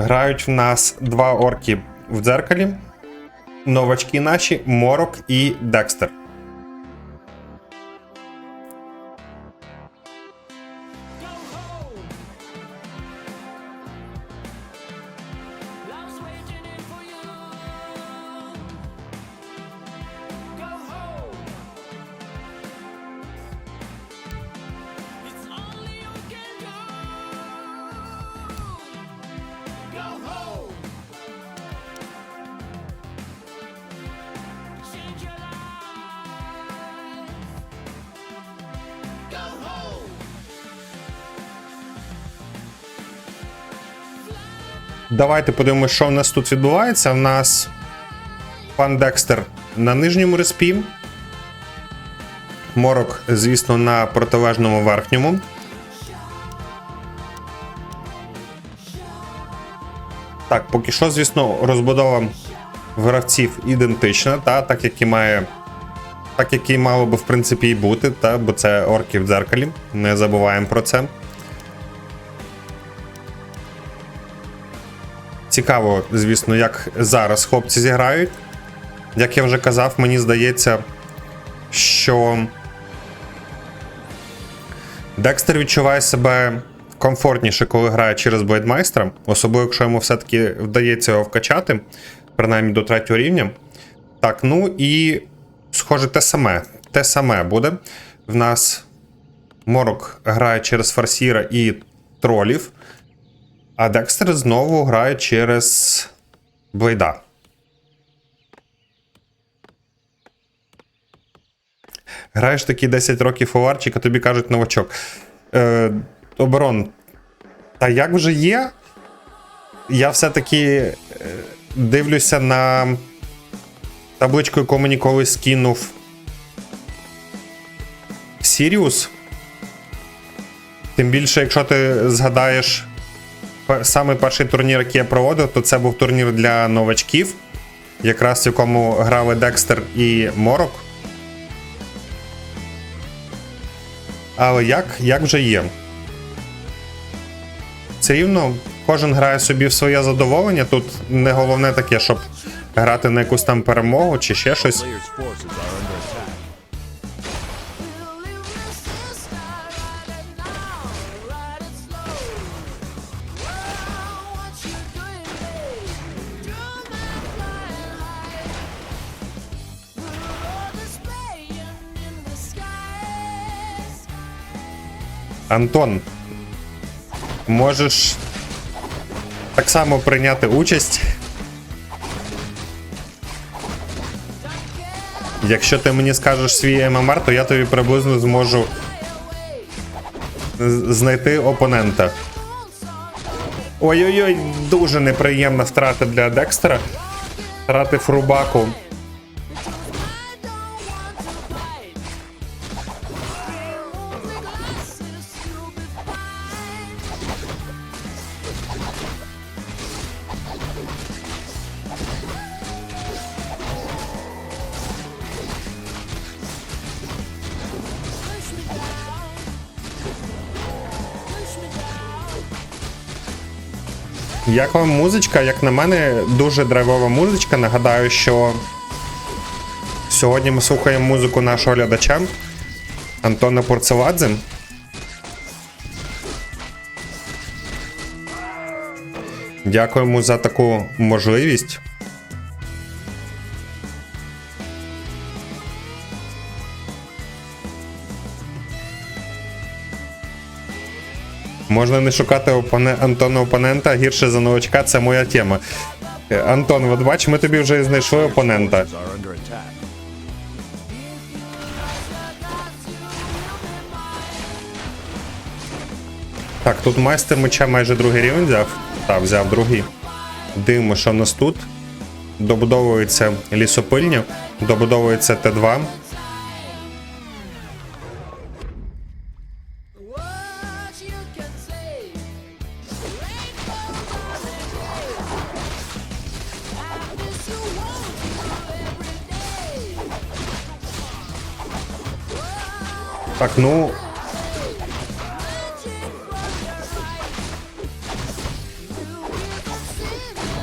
Грають в нас два орки в дзеркалі. Новачки наші Морок і Декстер. Давайте подивимося, що в нас тут відбувається. В нас пан Декстер на нижньому респі. Морок, звісно, на протилежному верхньому. Так, поки що, звісно, розбудова гравців ідентична, та, так як і має. Так як і мало би в принципі і бути, та, бо це орки в дзеркалі. Не забуваємо про це. Цікаво, звісно, як зараз хлопці зіграють. Як я вже казав, мені здається, що Декстер відчуває себе комфортніше, коли грає через блейдмайстра, особливо, якщо йому все-таки вдається його вкачати, принаймні до третього рівня. Так, ну і схоже, те саме. Те саме буде. В нас Морок грає через фарсіра і тролів. А Декстер знову грає через Блейда. Граєш такі 10 років у а тобі кажуть новачок. Е, оборон. Та як вже є? Я все-таки е, дивлюся на табличку, яку мені колись скинув Сіріус. Тим більше, якщо ти згадаєш Саме перший турнір, який я проводив, то це був турнір для новачків, якраз в якому грали Декстер і Морок. Але як, як вже є? Все рівно кожен грає собі в своє задоволення. Тут не головне таке, щоб грати на якусь там перемогу чи ще щось. Антон, можеш так само прийняти участь. Якщо ти мені скажеш свій ММР, то я тобі приблизно зможу знайти опонента. Ой-ой-ой, дуже неприємна втрата для Декстера. Втратив рубаку. Як вам музичка? Як на мене, дуже драйвова музичка. Нагадаю, що сьогодні ми слухаємо музику нашого глядача Антона Порцеладзе. Дякуємо за таку можливість. Можна не шукати опоне... Антона опонента гірше за новачка, це моя тема. Е, Антон, от бач, ми тобі вже знайшли опонента. Так, тут майстер меча майже другий рівень взяв. Так, взяв другий. Дивимо, що в нас тут. Добудовується лісопильня, добудовується Т2. Так, ну.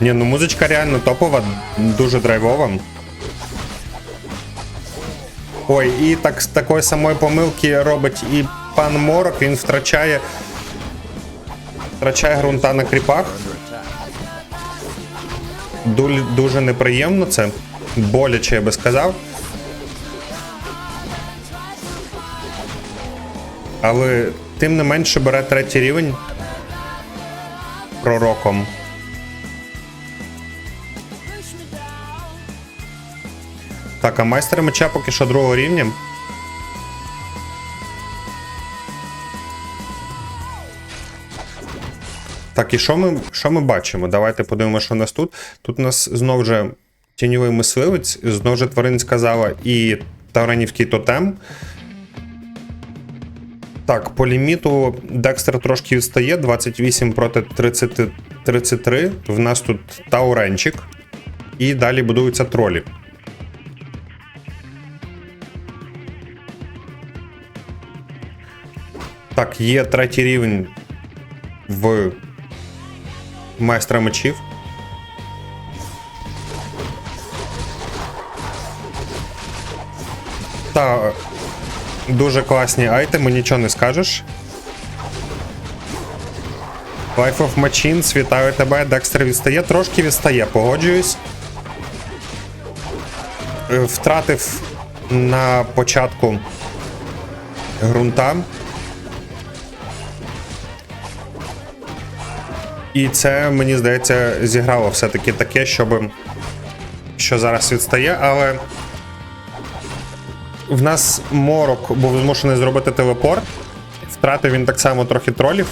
Ні, ну музичка реально топова, дуже драйвова. Ой, і так з такої самої помилки робить і пан Морок, він втрачає. Втрачає ґрунта на кріпах. Дуже неприємно це. Боляче, я би сказав. Але тим не менше бере третій рівень пророком. Так, а майстер меча поки що другого рівня. Так, і що ми, що ми бачимо? Давайте подивимося, що у нас тут. Тут у нас знову же тіньовий мисливець, знову же тваринська зала і Таранівський тотем. Так, по ліміту Декстер трошки відстає, 28 проти 30, 33. В нас тут Тауренчик. І далі будуються тролі. Так, є третій рівень в майстра мечів. Та дуже класні айтеми, нічого не скажеш. Life of Machines, вітаю тебе. Декстер відстає, трошки відстає, погоджуюсь. Е, Втратив на початку ґрунта. І це, мені здається, зіграло все-таки таке, щоб. що зараз відстає, але. В нас морок був змушений зробити телепорт. Втратив він так само трохи тролів.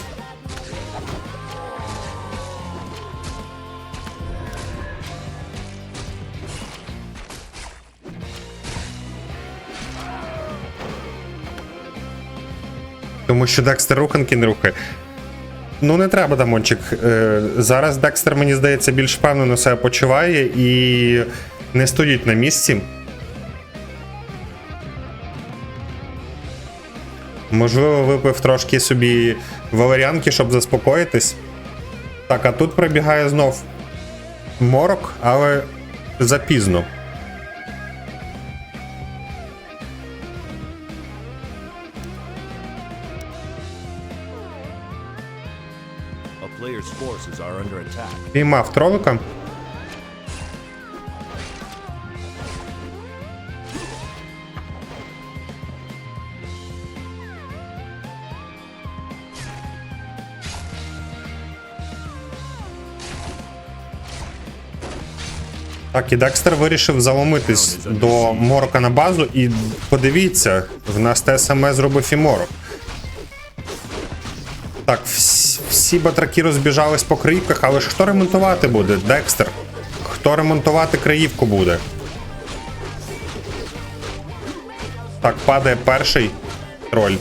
Тому що Декстер руханки не рухає. Ну, не треба, Дамончик. Е, Зараз Декстер, мені здається, більш впевнено себе почуває і не стоїть на місці. Можливо, випив трошки собі валеріанки, щоб заспокоїтись. Так, а тут прибігає знов морок, але запізно. Піймав тролика. Так, і Декстер вирішив заломитись до Морока на базу, і подивіться, в нас те саме зробив і Морок. Так, всі, батраки розбіжались по краївках, але ж хто ремонтувати буде? Декстер. Хто ремонтувати краївку буде? Так, падає перший троль.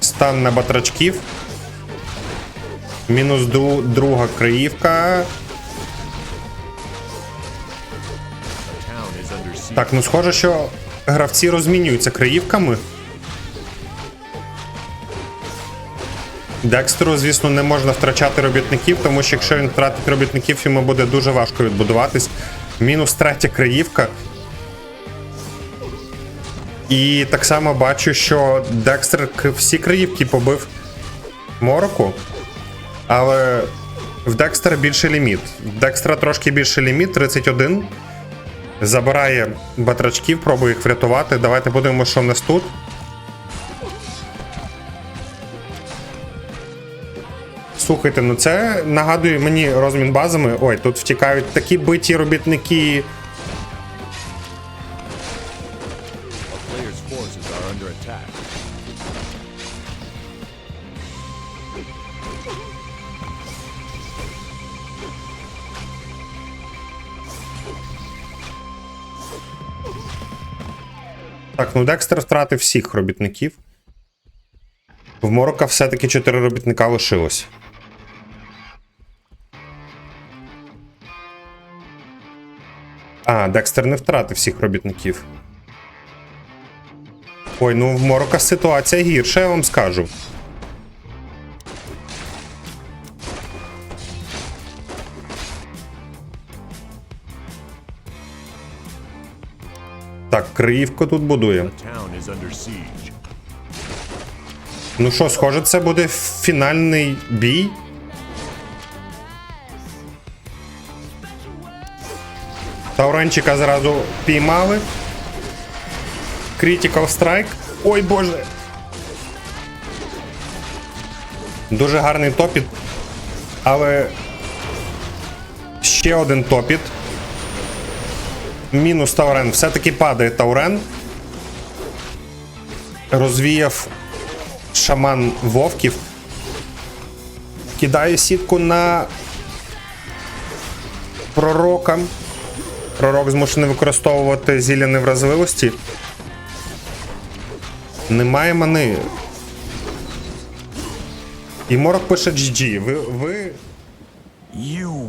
Стан на батрачків. Мінус друга краївка. Так, ну схоже, що гравці розмінюються краївками. Декстеру, звісно, не можна втрачати робітників, тому що якщо він втратить робітників, йому буде дуже важко відбудуватись. Мінус третя краївка. І так само бачу, що Декстер всі краївки побив Мороку. Але в Декстера більший ліміт. В Декстера трошки більший ліміт 31. Забирає батрачків, пробує їх врятувати. Давайте подивимося, що в нас тут. Слухайте, ну це нагадує мені розмін базами. Ой, тут втікають такі биті робітники. Так, ну Декстер втратив всіх робітників. В Морока все-таки 4 робітника лишилось. А, Декстер не втратив всіх робітників. Ой, ну в Морока ситуація гірша, я вам скажу. Так, Криївку тут будує. Ну що, схоже, це буде фінальний бій. Тауранчика зразу піймали. Critical Strike. Ой боже. Дуже гарний топіт. Але ще один топіт. Мінус Таурен. Все-таки падає Таурен. Розвіяв шаман вовків. Кидає сітку на пророка. Пророк змушений використовувати зілля невразливості. Немає мани. І Морок пише GG. Ви, ви You